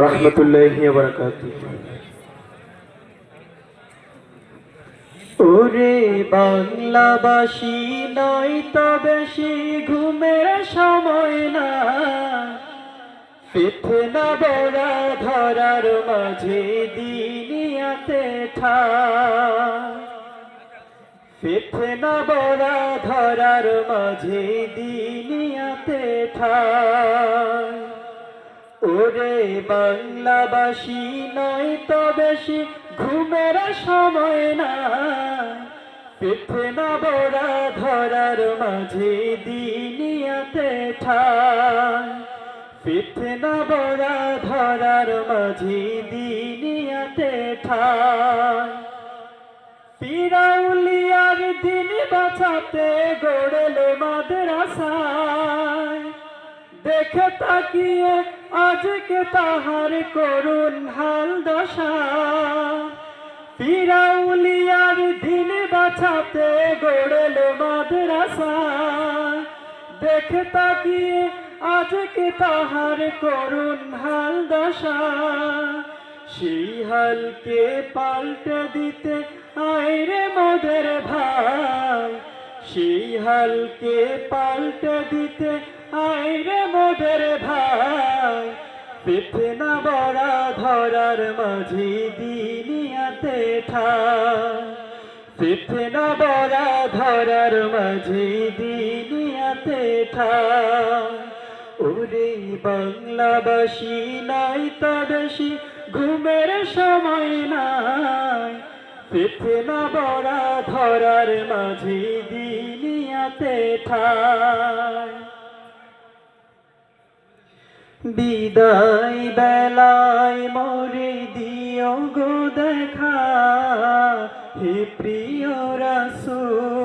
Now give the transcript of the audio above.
রহমতুল্লাহি বারাকাতুহু ওরে বাংলাবাসী নয় তো বেশি ঘুমের সময় না। ফিতনা বড়া ধরার মাঝে দিনিয়াতে ঠা ফিতনা বড়া ধরার মাঝে দিনিয়াতে ঠাই ওরে বাংলাবাসী নয় তো বেশি, ঘুমের সময় না ফিতনা বড়া ধরার মাঝে দিনিয়াতে ঠাই। ফিতনা বড়া ধরার মাঝে দিনিয়াতে ঠাই। ফিরাউলিয়ার দিন বাঁচাতে গড়েলো মাদ্রাসায়। দেখে তাকিয়ে আজকে তাহার করুণ হাল দশা। ফিরাউলিয়ার দিন বাঁচাতে গড়েলো মাদ্রাসায় দেখে তাকিয়ে আজকে তাহার করুণ হাল দশা। সেই হালকে পাল্টে দিতে আয়রে মোদের ভাই। সেই হালকে পাল্টে দিতে আয়রে মোদের ভাই। ফিতনা বড়া ধরার মাঝি দিনিয়াতে ঠাই ফিতনা বড়া ধরার মাঝি দিনিয়াতে ঠাই ওরে বাংলাবাসী নাই তা ঘুমের সময় নাই। ফিতনা বড়া ধরার মাঝি দিনিয়াতে ঠাই বিদায় বেলায় মরে দিও গো দেখা হে প্রিয় রাসূল।